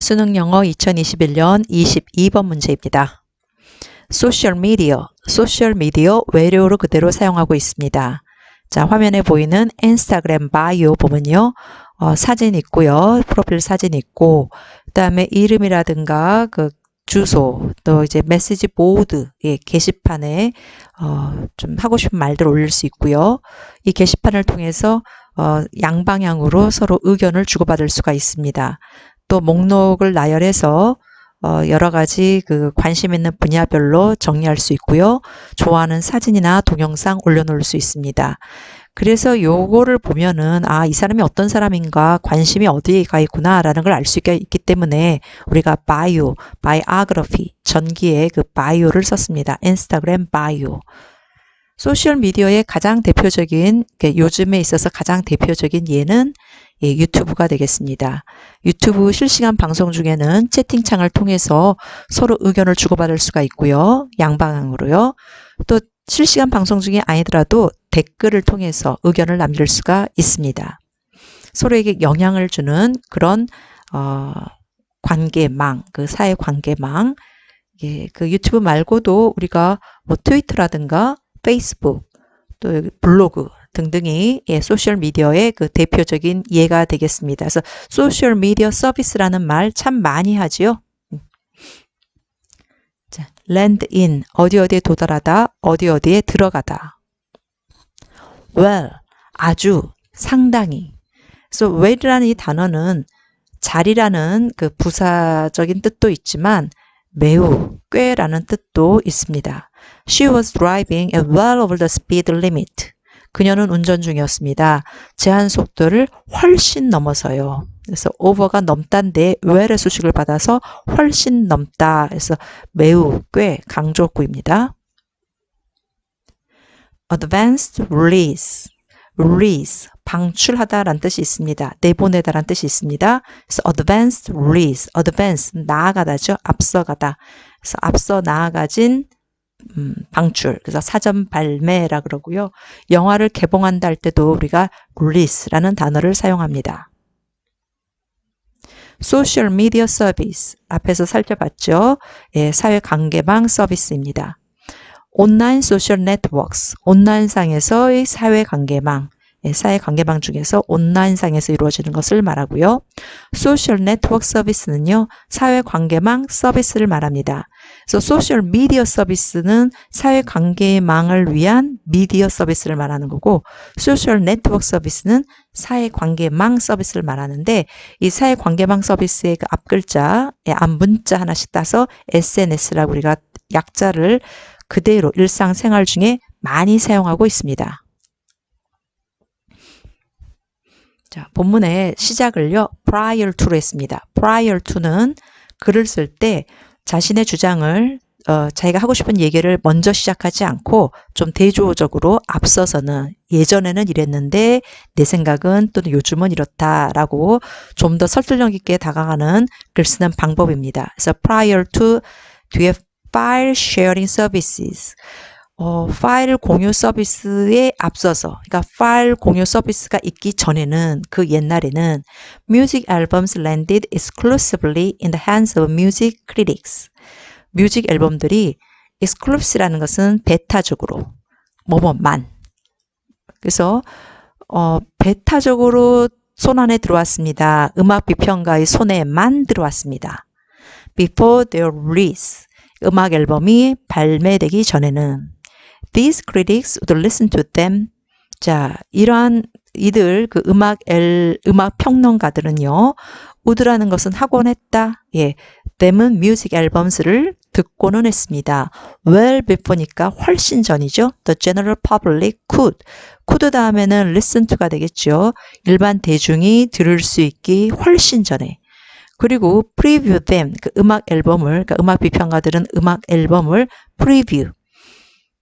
수능 영어 2021년 22번 문제입니다. 소셜 미디어, 소셜 미디어 외래어로 그대로 사용하고 있습니다. 자, 화면에 보이는 인스타그램 바이오 보면요. 어, 사진 있고요. 프로필 사진 있고, 그 다음에 이름이라든가 그 주소, 또 이제 메시지 보드, 예, 게시판에 어, 좀 하고 싶은 말들 올릴 수 있고요. 이 게시판을 통해서 어, 양방향으로 서로 의견을 주고받을 수가 있습니다. 또 목록을 나열해서 어, 여러 가지 그 관심 있는 분야별로 정리할 수 있고요. 좋아하는 사진이나 동영상 올려놓을 수 있습니다. 그래서 요거를 보면은 아, 이 사람이 어떤 사람인가 관심이 어디에 가 있구나라는 걸 알 수 있기 때문에 우리가 바이오, 바이아그래피, 전기의 그 바이오를 썼습니다. 인스타그램 바이오. 소셜 미디어의 가장 대표적인 요즘에 있어서 가장 대표적인 예는 예, 유튜브가 되겠습니다. 유튜브 실시간 방송 중에는 채팅창을 통해서 서로 의견을 주고받을 수가 있고요. 양방향으로요. 또 실시간 방송 중에 아니더라도 댓글을 통해서 의견을 남길 수가 있습니다. 서로에게 영향을 주는 그런 어, 관계망, 그 사회 관계망, 예, 그 유튜브 말고도 우리가 뭐 트위터라든가 페이스북, 또 블로그 등등이 예, 소셜 미디어의 그 대표적인 예가 되겠습니다. 그래서 소셜 미디어 서비스라는 말 참 많이 하지요. 음. 자, land in 어디 어디에 도달하다, 어디 어디에 들어가다. well 아주 상당히. 그래서 well이라는 이 단어는 자리라는 그 부사적인 뜻도 있지만 매우 꽤라는 뜻도 있습니다. She was driving at well over the speed limit. 그녀는 운전 중이었습니다. 제한 속도를 훨씬 넘어서요. 그래서 over가 넘다인데 well의 수식을 받아서 훨씬 넘다. 그래서 매우 꽤 강조구입니다. advanced release, release, 방출하다라는 뜻이 있습니다. 내보내다라는 뜻이 있습니다. 그래서 advanced release, advance, 나아가다죠. 앞서가다. 그래서 앞서 나아가진 음, 방출, 그래서 사전 발매라 그러고요. 영화를 개봉한다 할 때도 우리가 release라는 단어를 사용합니다. 소셜 미디어 서비스 앞에서 살펴봤죠. 예, 사회 관계망 서비스입니다. 온라인 소셜 네트워크스 온라인 상에서의 사회 관계망 예, 사회 관계망 중에서 온라인 상에서 이루어지는 것을 말하고요. 소셜 네트워크 서비스는요. 사회 관계망 서비스를 말합니다. 그래서 소셜 미디어 서비스는 사회 관계망을 위한 미디어 서비스를 말하는 거고 소셜 네트워크 서비스는 사회 관계망 서비스를 말하는데 이 사회 관계망 서비스의 그 앞글자, 앞문자 하나씩 따서 SNS라고 우리가 약자를 그대로 일상생활 중에 많이 사용하고 있습니다. 자, 본문의 시작을요. prior to로 했습니다. prior to는 글을 쓸 때 자신의 주장을 어, 자기가 하고 싶은 얘기를 먼저 시작하지 않고 좀 대조적으로 앞서서는 예전에는 이랬는데 내 생각은 또는 요즘은 이렇다라고 좀 더 설득력 있게 다가가는 글 쓰는 방법입니다. 그래서 prior to 뒤에 file sharing services 어, 파일 공유 서비스에 앞서서, 그러니까 파일 공유 서비스가 있기 전에는 그 옛날에는 music albums landed exclusively in the hands of music critics. 뮤직 앨범들이 exclusive라는 것은 베타적으로 뭐뭐만. 그래서 어, 베타적으로 손 안에 들어왔습니다. 음악 비평가의 손에만 들어왔습니다. Before their release, 음악 앨범이 발매되기 전에는 These critics would listen to them. 자, 이러한 이들 그 음악 엘 음악 평론가들은요. would라는 것은 하곤 했다. 예. them은 music albums를 듣고는 했습니다. well before니까 훨씬 전이죠. The general public could. could 다음에는 listen to가 되겠죠. 일반 대중이 들을 수 있기 훨씬 전에. 그리고 preview them. 그 음악 앨범을, 그러니까 음악 비평가들은 음악 앨범을 preview.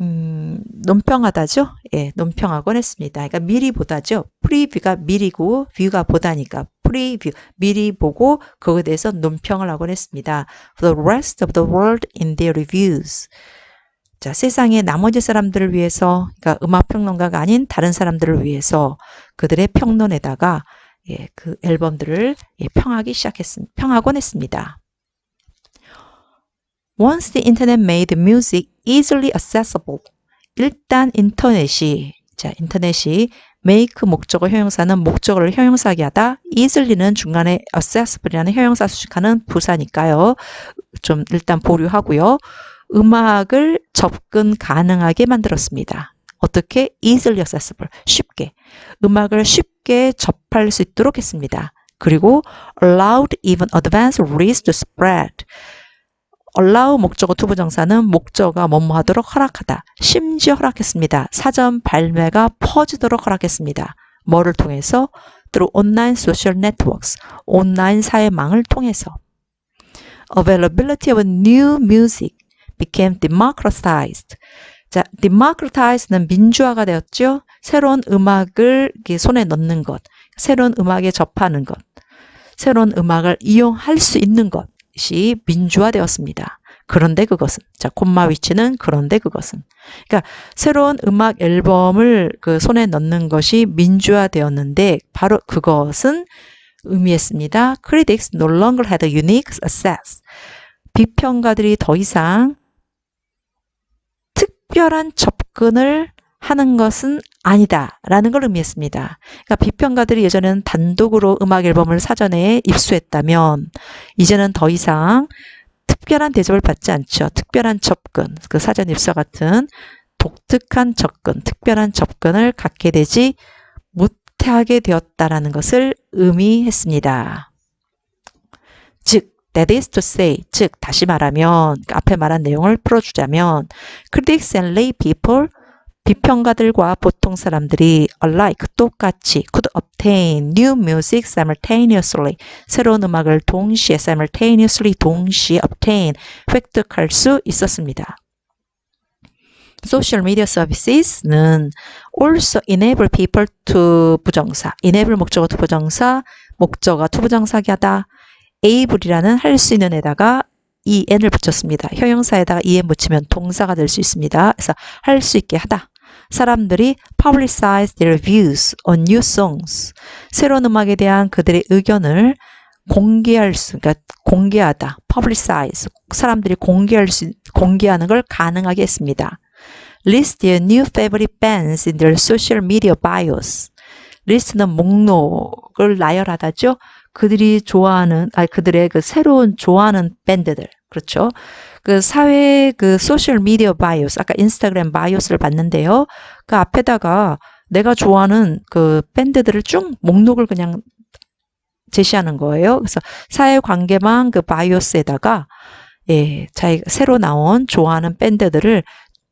음, 논평하다죠? 예, 논평하곤 했습니다. 그러니까 미리 보다죠. 프리뷰가 미리고 뷰가 보다니까 프리뷰 미리 보고 그거에 대해서 논평을 하곤 했습니다. For the rest of the world in their reviews. 자, 세상의 나머지 사람들을 위해서, 그러니까 음악 평론가가 아닌 다른 사람들을 위해서 그들의 평론에다가 예, 그 앨범들을 예, 평하기 시작했 평하곤 했습니다. Once the internet made music easily accessible. 일단 인터넷이 자, 인터넷이 make 목적어 형용사는 목적어를 형용사하게 하다. easily는 중간에 accessible이라는 형용사 수식하는 부사니까요. 좀 일단 보류하고요. 음악을 접근 가능하게 만들었습니다. 어떻게? easily accessible. 쉽게. 음악을 쉽게 접할 수 있도록 했습니다. 그리고 allowed even advanced reads to spread. Allow 목적어 투부 정사는 목적어가 뭐뭐 하도록 허락하다. 심지어 허락했습니다. 사전 발매가 퍼지도록 허락했습니다. 뭐를 통해서? through online social networks. 온라인 사회망을 통해서. availability of new music became democratized. 자, democratize는 민주화가 되었죠. 새로운 음악을 손에 넣는 것, 새로운 음악에 접하는 것, 새로운 음악을 이용할 수 있는 것 이 민주화되었습니다. 그런데 그것은 자 콤마 위치는 그런데 그것은 그러니까 새로운 음악 앨범을 그 손에 넣는 것이 민주화되었는데 바로 그것은 의미했습니다. Critics no longer had a unique access. 비평가들이 더 이상 특별한 접근을 하는 것은 아니다라는 걸 의미했습니다. 그러니까 비평가들이 예전에는 단독으로 음악 앨범을 사전에 입수했다면 이제는 더 이상 특별한 대접을 받지 않죠. 특별한 접근, 그 사전 입수 같은 독특한 접근, 특별한 접근을 갖게 되지 못하게 되었다라는 것을 의미했습니다. 즉, that is to say, 즉 다시 말하면 그 앞에 말한 내용을 풀어주자면 critics and lay people 비평가들과 보통 사람들이 alike 똑같이 could obtain new music simultaneously 새로운 음악을 동시에 simultaneously 동시에 obtain 획득할 수 있었습니다. Social media services는 also enable people to 부정사, enable 목적어 to 부정사, 목적어 to 부정사기 하다, able이라는 할 수 있는 에다가 en을 붙였습니다. 형용사에다가 en 붙이면 동사가 될 수 있습니다. 그래서 할 수 있게 하다. 사람들이 publicize their views on new songs. 새로운 음악에 대한 그들의 의견을 공개할 수, 그러니까 공개하다, publicize. 사람들이 공개할 수, 공개하는 걸 가능하게 했습니다. List their new favorite bands in their social media bios. 리스트는 목록을 나열하다죠. 그들이 좋아하는, 아니 그들의 그 새로운 좋아하는 밴드들, 그렇죠. 그 사회 그 소셜 미디어 바이오스 아까 인스타그램 바이오스를 봤는데요. 그 앞에다가 내가 좋아하는 그 밴드들을 쭉 목록을 그냥 제시하는 거예요. 그래서 사회 관계망 그 바이오스에다가 예, 자기 새로 나온 좋아하는 밴드들을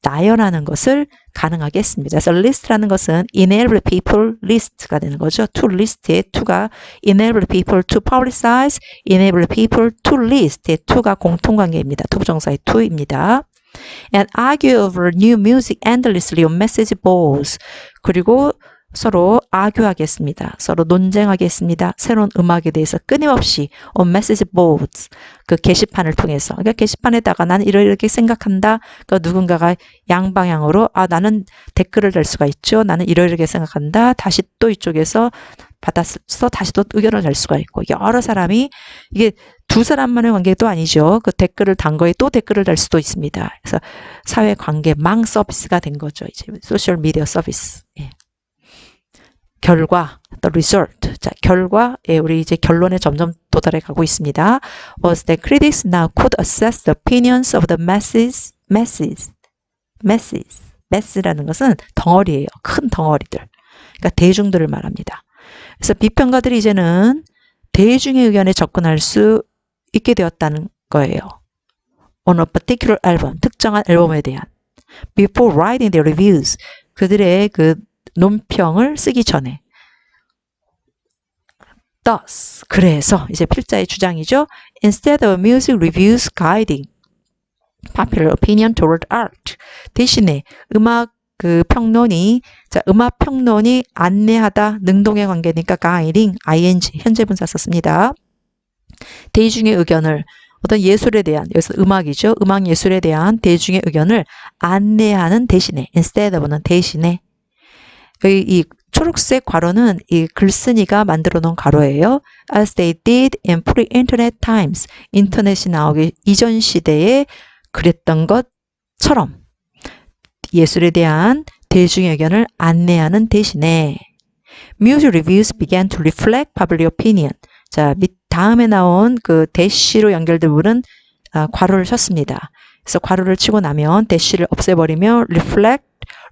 나열하는 것을 가능하게 했습니다. 그래서 list라는 것은 enable people list가 되는 거죠. to list의 to가 enable people to publicize, enable people to list의 to가 공통관계입니다. 투부정사의 to입니다. and argue over new music endlessly on message boards. 그리고 서로 아교하겠습니다. 서로 논쟁하겠습니다. 새로운 음악에 대해서 끊임없이 on message boards 그 게시판을 통해서 그러니까 게시판에다가 나는 이렇게 생각한다. 그 누군가가 양방향으로 아 나는 댓글을 달 수가 있죠. 나는 이러이렇게 생각한다. 다시 또 이쪽에서 받았어 다시 또 의견을 달 수가 있고 여러 사람이 이게 두 사람만의 관계도 아니죠. 그 댓글을 단 거에 또 댓글을 달 수도 있습니다. 그래서 사회 관계 망 서비스가 된 거죠. 이제 소셜 미디어 서비스. 예. 결과, the result. 자, 결과에 우리 이제 결론에 점점 도달해 가고 있습니다. Was that critics now could assess the opinions of the masses, masses, masses. mass라는 것은 덩어리예요. 큰 덩어리들. 그러니까 대중들을 말합니다. 그래서 비평가들이 이제는 대중의 의견에 접근할 수 있게 되었다는 거예요. On a particular album, 특정한 앨범에 대한. Before writing their reviews, 그들의 그 논평을 쓰기 전에 thus 그래서 이제 필자의 주장이죠. Instead of music reviews guiding popular opinion toward art 대신에 음악 그 평론이 자 음악 평론이 안내하다 능동의 관계니까 guiding ing 현재 분사 썼습니다. 대중의 의견을 어떤 예술에 대한 여기서 음악이죠. 음악 예술에 대한 대중의 의견을 안내하는 대신에 instead of는 대신에 이 초록색 괄호는 이 글쓴이가 만들어 놓은 괄호예요. As they did in pre-internet times. 인터넷이 나오기 이전 시대에 그랬던 것처럼 예술에 대한 대중의 의견을 안내하는 대신에 music reviews began to reflect public opinion. 자, 밑 다음에 나온 그 대시로 연결된 부분은 아, 괄호를 쳤습니다. 그래서 괄호를 치고 나면 대시를 없애버리면 reflect,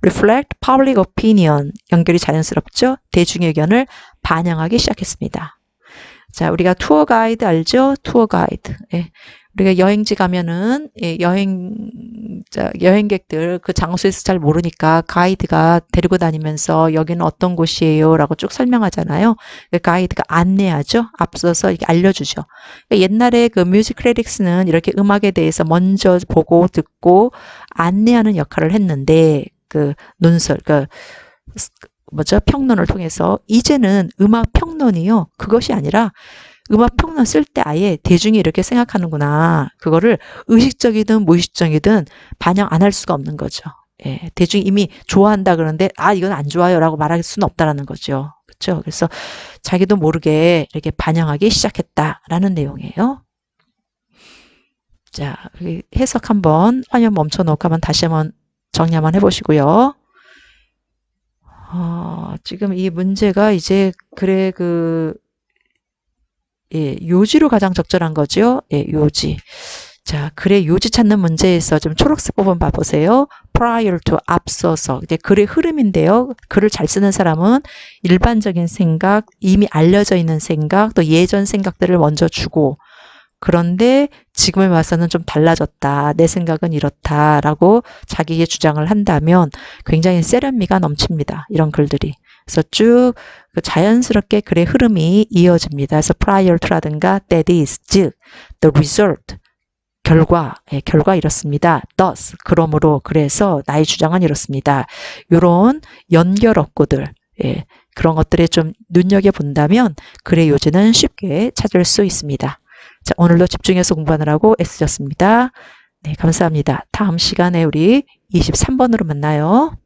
reflect public opinion 연결이 자연스럽죠. 대중의 의견을 반영하기 시작했습니다. 자, 우리가 투어 가이드 알죠? 투어 가이드. 예. 우리가 여행지 가면은 예, 여행 자, 여행객들 그 장소에서 잘 모르니까 가이드가 데리고 다니면서 여기는 어떤 곳이에요라고 쭉 설명하잖아요. 그 가이드가 안내하죠. 앞서서 이렇게 알려주죠. 그러니까 옛날에 그 뮤직 크리틱스는 이렇게 음악에 대해서 먼저 보고 듣고 안내하는 역할을 했는데 그 논설 그 뭐죠 평론을 통해서 이제는 음악 평론이요 그것이 아니라 음악 평론 쓸 때 아예 대중이 이렇게 생각하는구나 그거를 의식적이든 무의식적이든 반영 안 할 수가 없는 거죠. 예, 대중이 이미 좋아한다 그러는데 아 이건 안 좋아요라고 말할 수는 없다라는 거죠. 그렇죠? 그래서 자기도 모르게 이렇게 반영하기 시작했다라는 내용이에요. 자, 해석 한번 화면 멈춰 놓고 한번 다시 한번 정리 한번 해보시고요. 어, 지금 이 문제가 이제 그래 그 예, 요지로 가장 적절한 거죠. 예, 요지. 자, 글의 요지 찾는 문제에서 좀 초록색 부분 봐보세요. prior to 앞서서 이제 글의 흐름인데요. 글을 잘 쓰는 사람은 일반적인 생각, 이미 알려져 있는 생각, 또 예전 생각들을 먼저 주고 그런데 지금에 와서는 좀 달라졌다. 내 생각은 이렇다라고 자기의 주장을 한다면 굉장히 세련미가 넘칩니다. 이런 글들이. 그래서 쭉그 자연스럽게 글의 흐름이 이어집니다. 그래서 prior to라든가 that is, 즉 the result, 결과, 예, 결과 이렇습니다. thus, 그러므로, 그래서 나의 주장은 이렇습니다. 요런 연결 어구들, 예, 그런 것들에 좀 눈여겨본다면 글의 요지는 쉽게 찾을 수 있습니다. 자, 오늘도 집중해서 공부하느라고 애쓰셨습니다. 네, 감사합니다. 다음 시간에 우리 23번으로 만나요.